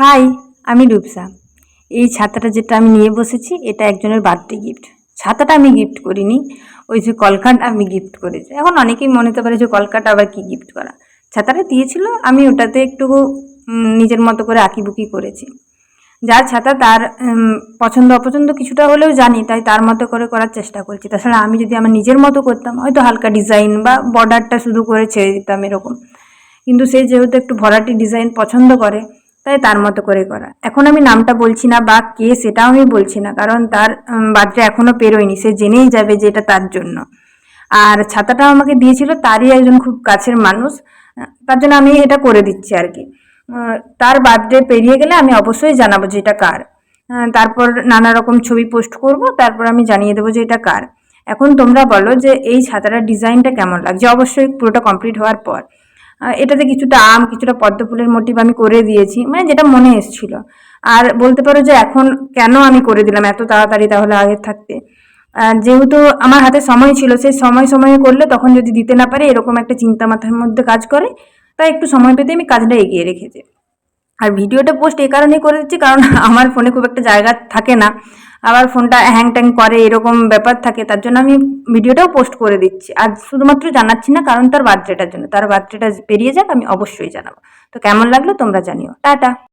High, আমি রূপসা। এই ছাতাটা যেটা আমি নিয়ে বসেছি, এটা একজনের বার্থডে গিফট। ছাতাটা আমি গিফট করিনি, ওই যে কলকাটা আমি গিফট করেছি। এখন অনেকেই মনে হতে পারে যে কলকাটা আবার কি গিফট করা। ছাতাটা দিয়েছিল, আমি ওটাতে একটু নিজের মতো করে আঁকিবুকি করেছি। যার ছাতা তার পছন্দ অপছন্দ কিছুটা হলেও জানি, তাই তার মতো করে করার চেষ্টা করছি। তাছাড়া আমি যদি আমার নিজের মতো করতাম, হয়তো হালকা ডিজাইন বা বর্ডারটা শুধু করে ছেড়ে দিতাম এরকম। কিন্তু সে যেহেতু একটু ভরাটি ডিজাইন পছন্দ করে তাই তার মতো করে করা। এখন আমি নামটা বলছি না বা কে সেটাও আমি বলছি না, কারণ তার বার্থডে এখনও পেরোয়নি, সে জেনেই যাবে যে এটা তার জন্য। আর ছাতাটা আমাকে দিয়েছিল, তারই একজন খুব কাছের মানুষ তার জন্য আমি এটা করে দিচ্ছি আর কি। তার বার্থডে পেরিয়ে গেলে আমি অবশ্যই জানাব যে এটা কার। তারপর নানা রকম ছবি পোস্ট করব, তারপর আমি জানিয়ে দেবো যে এটা কার। এখন তোমরা বলো যে এই ছাতাটার ডিজাইনটা কেমন লাগছে? অবশ্যই পুরোটা কমপ্লিট হওয়ার পর। এটাতে কিছুটা আম, কিছুটা পদ্ম ফুলের মোটিভ আমি করে দিয়েছি মানে যেটা মনে এসেছিল। আর বলতে পারো যে এখন কেন আমি করে দিলাম এত তাড়াতাড়ি তাহলে আগে থাকতে? যেহেতু আমার হাতে সময় ছিল, সেই সময় সময়ে করলে তখন যদি দিতে না পারে, এরকম একটা চিন্তা মাথার মধ্যে কাজ করে, তাই একটু সময় পেতে আমি কাজটা এগিয়ে রেখেছি। আর ভিডিওটা পোস্ট এ কারণেই করে দিচ্ছি, কারণ আমার ফোনে খুব একটা জায়গা থাকে না। আবার ফোনটা হ্যাং ট্যাং করে, এরকম ব্যাপার থাকে, তার জন্য আমি ভিডিওটাও পোস্ট করে দিচ্ছি। আর শুধুমাত্র জানাচ্ছি না, কারণ তার বার্থডেটার জন্য। তার বার্থডেটা পেরিয়ে যাক, আমি অবশ্যই জানাব। তো কেমন লাগল তোমরা জানিও। টাটা!